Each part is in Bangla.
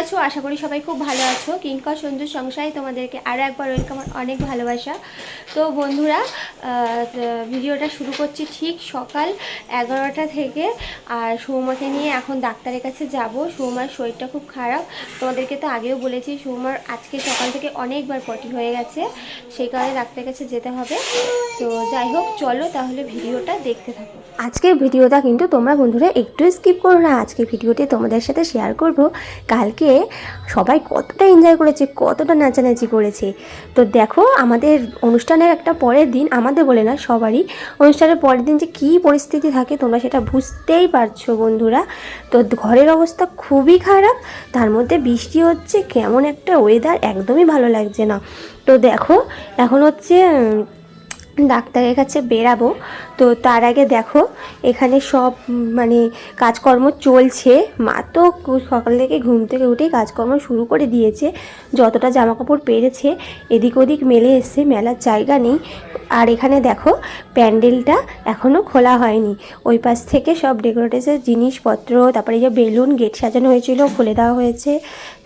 আছো? আশা করি সবাই খুব ভালো আছো। কিঙ্কর সঞ্জুর সংসারে তোমাদেরকে আরও একবার ওয়েলকাম অনেক ভালোবাসা। তো বন্ধুরা ভিডিওটা শুরু করছি ঠিক সকাল এগারোটা থেকে। আর সৌমাকে নিয়ে এখন ডাক্তারের কাছে যাব। সৌমার শরীরটা খুব খারাপ। তোমাদেরকে তো আগেও বলেছি সৌমার আজকে সকাল থেকে অনেকবার পটি হয়ে গেছে। সেই কারণে ডাক্তারের কাছে যেতে হবে। তো যাই হোক, চলো তাহলে ভিডিওটা দেখতে থাকো। আজকের ভিডিওটা কিন্তু তোমরা বন্ধুরা একটু স্কিপ করো না। আজকের ভিডিওতে তোমাদের সাথে শেয়ার করব। কালকে সবাই কতটা এনজয় করেছে, কতটা নাচানাচি করেছে। তো দেখো, আমাদের অনুষ্ঠানের একটা পরের দিন, আমাদের বলে না, সবারই অনুষ্ঠানের পরের দিন যে কী পরিস্থিতি থাকে, তোমরা সেটা বুঝতেই পারছ বন্ধুরা। তো ঘরের অবস্থা খুবই খারাপ, তার মধ্যে বৃষ্টি হচ্ছে, কেমন একটা ওয়েদার একদমই ভালো লাগছে না। তো দেখো, এখন হচ্ছে ডাক্তারের কাছে বেরাবো। তো তার আগে দেখো, এখানে সব মানে কাজকর্ম চলছে। মা তো সকাল থেকে ঘুম থেকে উঠেই কাজকর্ম শুরু করে দিয়েছে। যতটা জামা কাপড় পেরেছে, এদিক ওদিক মেলে এসছে, মেলার জায়গা নেই। আর এখানে দেখো, প্যান্ডেলটা এখনও খোলা হয়নি। ওই পাশ থেকে সব ডেকোরেটেশনের জিনিসপত্র, তারপরে যে বেলুন, গেট সাজানো হয়েছিল, খুলে দেওয়া হয়েছে।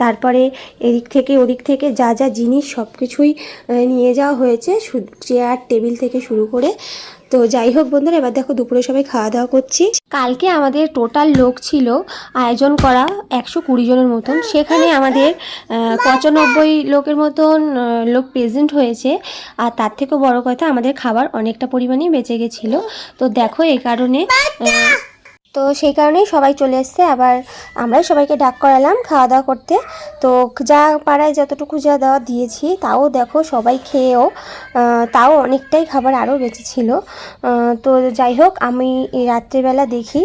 তারপরে এদিক থেকে ওদিক থেকে যা যা জিনিস সব কিছুই নিয়ে যাওয়া হয়েছে চেয়ার, টেবিল থেকে শুরু করে তো যাই হোক বন্ধুরা, এবার দেখো দুপুরে সবাই খাওয়া দাওয়া করছি। কালকে আমাদের টোটাল লোক ছিল আয়োজন করা একশো কুড়ি জনের মতন। সেখানে আমাদের পঁচানব্বই লোকের মতন লোক প্রেজেন্ট হয়েছে। আর তার থেকেও বড় কথা, আমাদের খাবার অনেকটা পরিমাণেই বেঁচে গেছিল। তো দেখো এই কারণে তো সেই কারণেই সবাই চলে এসছে। আবার আমরাই সবাইকে ডাক করালাম খাওয়া দাওয়া করতে। তো যা পাড়ায় যতটুকু যা দেওয়া দিয়েছি, তাও দেখো সবাই খেয়েও তাও অনেকটাই খাবার আরও বেঁচে ছিল। তো যাই হোক, আমি রাত্রেবেলা দেখি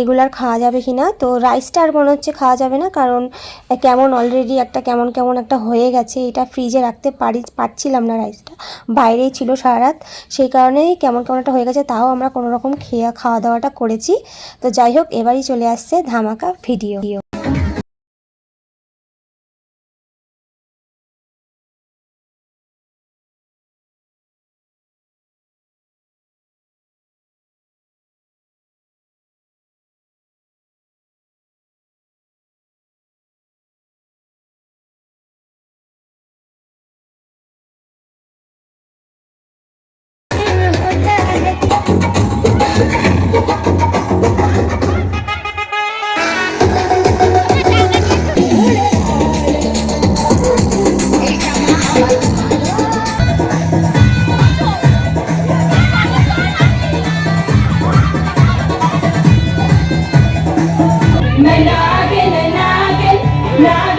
এগুলার খাওয়া যাবে কি না তো রাইসটা আর মনে হচ্ছে খাওয়া যাবে না, কারণ কেমন অলরেডি একটা কেমন কেমন একটা হয়ে গেছে, এটা ফ্রিজে রাখতে পারি, পারছিলাম না রাইসটা। বাইরেই ছিল সারা রাত। সেই কারণেই কেমন কেমন একটা হয়ে গেছে, তাও আমরা কোনো রকম খেয়ে, খাওয়া দাওয়াটা করেছি। তো যাই হোক এবারই চলে আসছে ধামাকা ভিডিও। Nagin, nagin, nagin,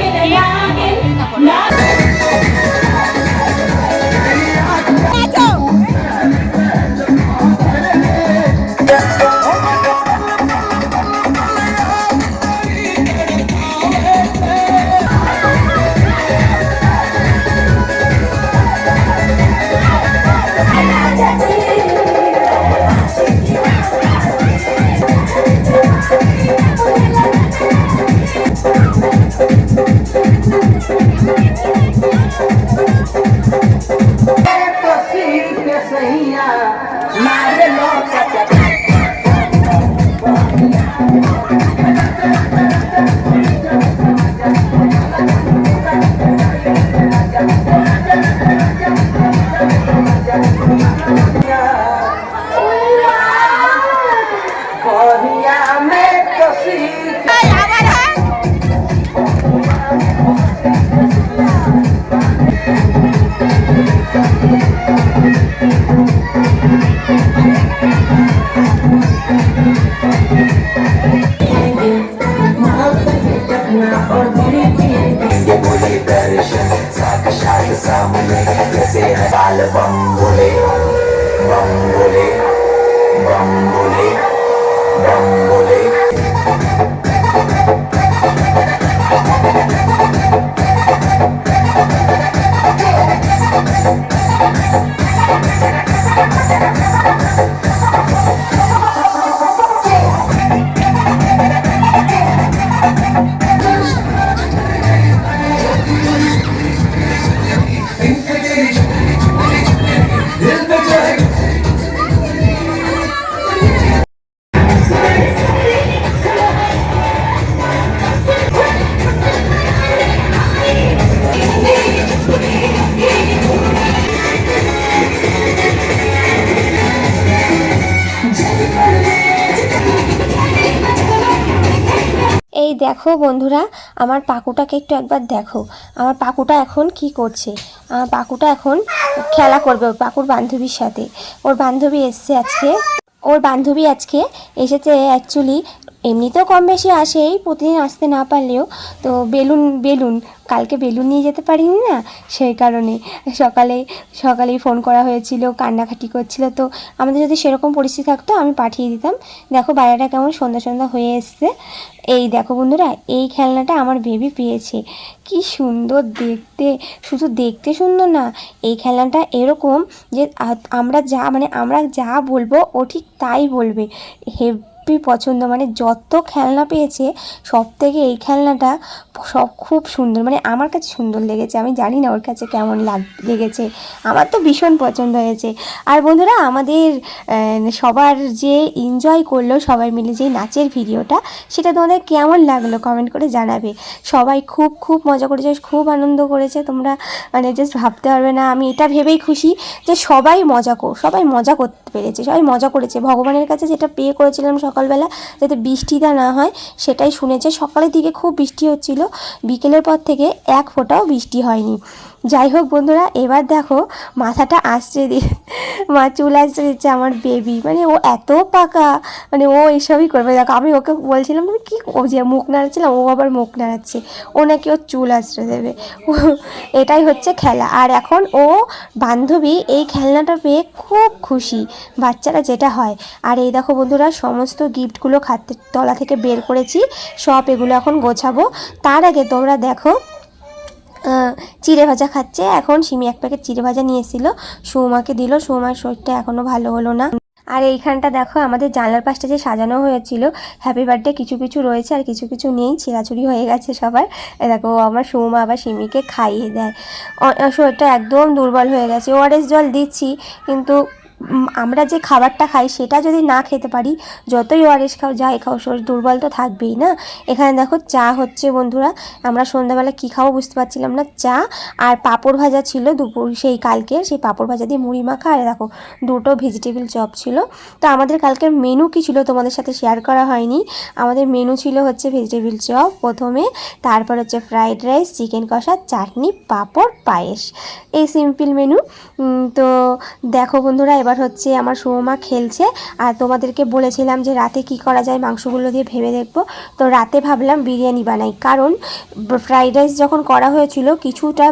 লাল বম্বলে বম্বলে বম্বলে দেখো বন্ধুরা, আমার পাকুটাকে একটু একবার দেখো। আমার পাকুটা এখন কি করছে? আমার পাকুটা এখন খেলা করবে ওর পাকুর বান্ধবীর সাথে। ওর বান্ধবী এসছে আজকে। ওর বান্ধবী আজকে এসেছে অ্যাকচুয়ালি এমনিতেও কম বেশি আসেই প্রতিদিন আসতে না পারলেও। তো বেলুন বেলুন, কালকে বেলুন নিয়ে যেতে পারিনি না? সেই কারণে। সকালে, সকালেই ফোন করা হয়েছিল, কান্নাকাটি করছিল। তো আমাদের যদি সেরকম পরিস্থিতি থাকতো, আমি পাঠিয়ে দিতাম। দেখো বাইরেটা কেমন সন্ধ্যা সন্ধ্যা হয়ে এসছে। এই দেখো বন্ধুরা, এই খেলনাটা আমার বেবি পেয়েছে। কি সুন্দর দেখতে। শুধু দেখতে সুন্দর না, এই খেলনাটা এরকম যে আমরা যা মানে আমরা যা বলব, ও ঠিক তাই বলবে। হেভি পছন্দ। মানে যত খেলনা পেয়েছে সব থেকে এই খেলনাটা সব খুব সুন্দর মানে আমার কাছে সুন্দর লেগেছে। আমি জানি না ওর কাছে কেমন লাগ, লেগেছে। আমার তো ভীষণ পছন্দ হয়েছে। আর বন্ধুরা, আমাদের সবার যে এনজয় করল সবাই মিলে যে নাচের ভিডিওটা, সেটা তোমাদের কেমন লাগল কমেন্ট করে জানাবে। সবাই খুব খুব মজা করেছে, খুব আনন্দ করেছে। তোমরা মানে জাস্ট ভাবতে পারবে না। আমি এটা ভেবেই খুশি যে সবাই মজা কর, সবাই মজা করতে পেরেছে, সবাই মজা করেছে। ভগবানের কাছে যেটা পে করেছিলাম সকালবেলা, যাতে বৃষ্টিটা না হয়, সেটাই শুনেছে। সকালের দিকে খুব বৃষ্টি হচ্ছিল। বিকেলের পর থেকে এক ফোঁটাও বৃষ্টি হয়নি। যাই হোক বন্ধুরা, এবার দেখো মাথাটা আসছে দিয়ে মা চুল আসছে দিচ্ছে আমার বেবি মানে ও এত পাকা মানে ও এসবই করবে। দেখো, আমি ওকে বলছিলাম, তুমি কী ও যে মুখ নাড়াচ্ছিলাম ও আবার মুখ নাড়াচ্ছে। ও নাকি ওর চুল আশ্রয় দেবে। এটাই হচ্ছে খেলা। আর এখন ও বান্ধবী এই খেলনাটা পেয়ে খুব খুশি, বাচ্চারা যেটা হয়। আর এই দেখো বন্ধুরা, সমস্ত গিফটগুলো খাতের তলা থেকে বের করেছি। সব এগুলো এখন গোছাবো। তার আগে তোমরা দেখো চিড়ে ভাজা খাচ্ছে। এখন সিমি এক প্যাকেট চিড়ে ভাজা নিয়ে এসেছিল। সৌমাকে দিল। সৌমার শরীরটা এখনও ভালো হলো না। আর এইখানটা দেখো, আমাদের জানলার পাশটা যে সাজানো হয়েছিল হ্যাপি বার্থডে কিছু কিছু রয়েছে আর কিছু কিছু নেই, ছেঁড়াছুড়ি হয়ে গেছে সবার। দেখো আমার সৌমা আবার সিমিকে খাইয়ে দেয়। শরীরটা একদম দুর্বল হয়ে গেছে। ওআরএস জল দিচ্ছি, কিন্তু আমরা যে খাবারটা খাই সেটা যদি না খেতে পারি, যতই ওআরএস খাও, যাই খাও, শরীর দুর্বল তো থাকবেই না? এখানে দেখো চা হচ্ছে বন্ধুরা, আমরা সন্ধ্যাবেলা কী খাব বুঝতে পারছিলাম না। চা আর পাঁপড় ভাজা ছিল দুপুর, সেই কালকে সেই পাঁপড় ভাজা দিয়ে মুড়ি মাখা, আর দেখো দুটো ভেজিটেবল চপ ছিল। তো আমাদের কালকের মেনু কী ছিল তোমাদের সাথে শেয়ার করা হয়নি। আমাদের মেনু ছিল হচ্ছে ভেজিটেবল চপ প্রথমে, তারপর হচ্ছে ফ্রাইড রাইস চিকেন কষা, চাটনি, পাঁপড়, পায়েস। এই সিম্পল মেনু তো দেখো বন্ধুরা, এবার হচ্ছে আমার সুমা খেলছে, আর তোমাদেরকে বলেছিলাম যে রাতে কি করা যায় মাংসগুলো দিয়ে ভেবে দেখব। তো রাতে ভাবলাম বিরিয়ানি বানাই, কারণ ফ্রাইড রাইস যখন করা হয়েছিল কিছুটা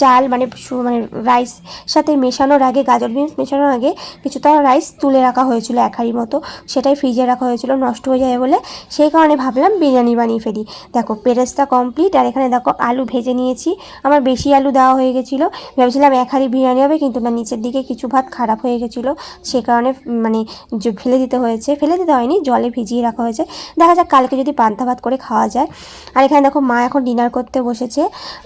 চাল মানে মানে রাইস সাথে মেশানোর আগে, গাজর বিনস মেশানোর আগে কিছুটা রাইস তুলে রাখা হয়েছিল এক হাঁড়ি মতো। সেটাই ফ্রিজে রাখা হয়েছিল, নষ্ট হয়ে যাবে বলে। সেই কারণে ভাবলাম বিরিয়ানি বানিয়ে ফেলি। দেখো, পেরেস্তা কমপ্লিট আর এখানে দেখো আলু ভেজে নিয়েছি। আমার বেশি আলু দেওয়া হয়ে গেছিল। ভেবেছিলাম এক হাঁড়ি বিরিয়ানি হবে, কিন্তু না, নিচের দিকে কিছু ভাত খারাপ হয়ে গেছিল। সে কারণে মানে ফেলে দিতে হয়েছে। ফেলে দিতে হয়নি, জলে ভিজিয়ে রাখা হয়েছে। দেখা যাক, কালকে যদি পান্তা ভাত করে খাওয়া যায়। আর এখানে দেখো মা এখন ডিনার করতে বসেছে।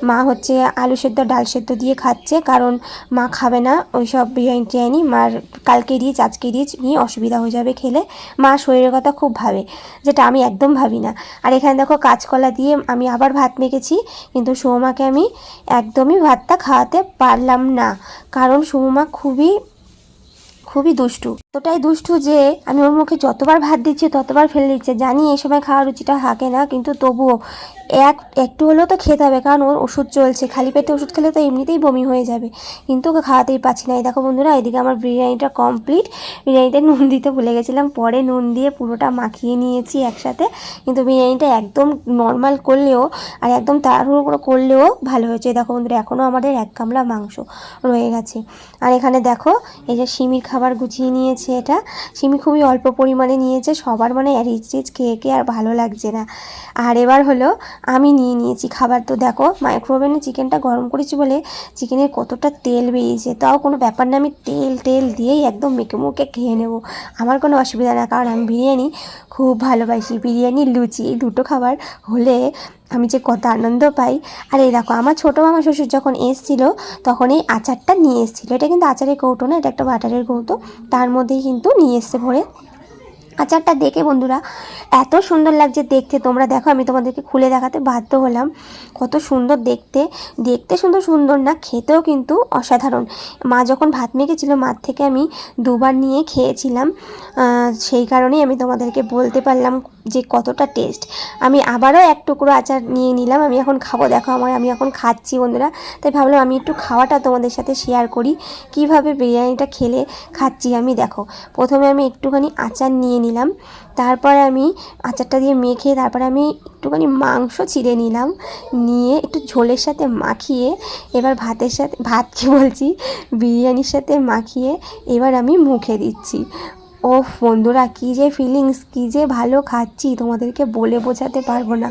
মা হচ্ছে আলু সেদ্ধ ডাল সেদ্ধ দিয়ে খাচ্ছে, কারণ মা খাবে না। ওই সব বিরিয়ানি টিরিয়ানি মার কালকে রিচ, আজকে রিচ নিয়ে অসুবিধা হয়ে যাবে খেলে। মা শরীরের কথা খুব ভাবে, যেটা আমি একদম ভাবি না। আর এখানে দেখো কাঁচকলা দিয়ে আমি আবার ভাত মেখেছি, কিন্তু সৌমাকে আমি একদমই ভাতটা খাওয়াতে পারলাম না, কারণ সৌমা খুবই খুবই দুষ্টু। এতটাই দুষ্টু যে আমি ওর মুখে যতবার ভাত দিচ্ছি, ততবার ফেলে দিচ্ছে। জানি এই সময় খাওয়ার রুচিটা হাঁকে না, কিন্তু তবুও এক, একটু হলেও তো খেতে হবে, কারণ ওর ওষুধ চলছে। খালি পেটে ওষুধ খেলে তো এমনিতেই বমি হয়ে যাবে। কিন্তু ওকে খাওয়াতেই পারছি না। এই দেখো বন্ধুরা, এদিকে আমার বিরিয়ানিটা কমপ্লিট বিরিয়ানিতে নুন দিতে ভুলে গেছিলাম। পরে নুন দিয়ে পুরোটা মাখিয়ে নিয়েছি একসাথে। কিন্তু বিরিয়ানিটা একদম নর্মাল করলেও আর একদম তাড়াহুড়ো করে করলেও ভালো হয়েছে। দেখো বন্ধুরা এখনও আমাদের এক গামলা মাংস রয়ে গেছে। আর এখানে দেখো, এই যে সিমির খাবার গুছিয়ে নিয়েছে এটা। সিমি খুবই অল্প পরিমাণে নিয়েছে। সবার মানে রিচ রিচ খেয়ে খেয়ে আর ভালো লাগছে না। আর এবার হলো আমি নিয়ে নিয়েছি। খাবার তো দেখো মাইক্রোওভেনে চিকেনটা গরম করেছি বলে চিকেনের কতটা তেল বেরিয়েছে, তাও কোনো ব্যাপার না, আমি তেল তেল দিয়েই একদম মেখে মুখে খেয়ে নেব। আমার কোনো অসুবিধা না, কারণ আমি বিরিয়ানি খুব ভালোবাসি। বিরিয়ানি, লুচি, এই দুটো খাবার হলে আমি যে কত আনন্দ পাই। আর এই দেখো, আমার ছোটো মামা শ্বশুর যখন এসছিল, তখন এই আচারটা নিয়ে এসেছিল। এটা কিন্তু আচারের কৌটো না, এটা একটা বাটারের কৌটো। তার মধ্যেই কিন্তু নিয়ে এসছে ভরে। আচারটা দেখে বন্ধুরা, এত সুন্দর লাগছে দেখতে। তোমরা দেখো, আমি তোমাদেরকে খুলে দেখাতে বাধ্য হলাম। কত সুন্দর দেখতে। দেখতে সুন্দর সুন্দর না, খেতেও কিন্তু অসাধারণ। মা যখন ভাত মেখেছিল, মার থেকে আমি দুবার নিয়ে খেয়েছিলাম। সেই কারণেই আমি তোমাদেরকে বলতে পারলাম যে কতটা টেস্ট আমি আবারও এক টুকরো আচার নিয়ে নিলাম, আমি এখন খাব। দেখো আমার, আমি এখন খাচ্ছি বন্ধুরা। তাই ভাবলাম আমি একটু খাওয়াটা তোমাদের সাথে শেয়ার করি। কীভাবে বিরিয়ানিটা খেলে খাচ্ছি আমি দেখো। প্রথমে আমি একটুখানি আচার নিয়ে নিলাম। তারপরে আমি আচারটা দিয়ে মেখে, তারপরে আমি একটুখানি মাংস ছিঁড়ে নিলাম। নিয়ে একটু ঝোলের সাথে মাখিয়ে, এবার ভাতের সাথে, ভাত কি বলছি? বিরিয়ানির সাথে মাখিয়ে, এবার আমি মুখে দিচ্ছি। ও বন্ধুরা, কী যে ফিলিংস কী যে ভালো খাচ্ছি, তোমাদেরকে বলে বোঝাতে পারব না।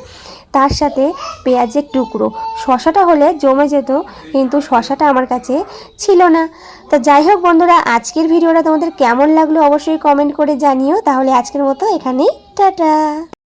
তার সাথে পেঁয়াজের টুকরো। শশাটা হলে জমে যেত, কিন্তু শশাটা আমার কাছে ছিল না। তো যাই হোক বন্ধুরা, আজকের ভিডিওটা তোমাদের কেমন লাগল অবশ্যই কমেন্ট করে জানিও। তাহলে আজকের মতো এখানেই, টাটা!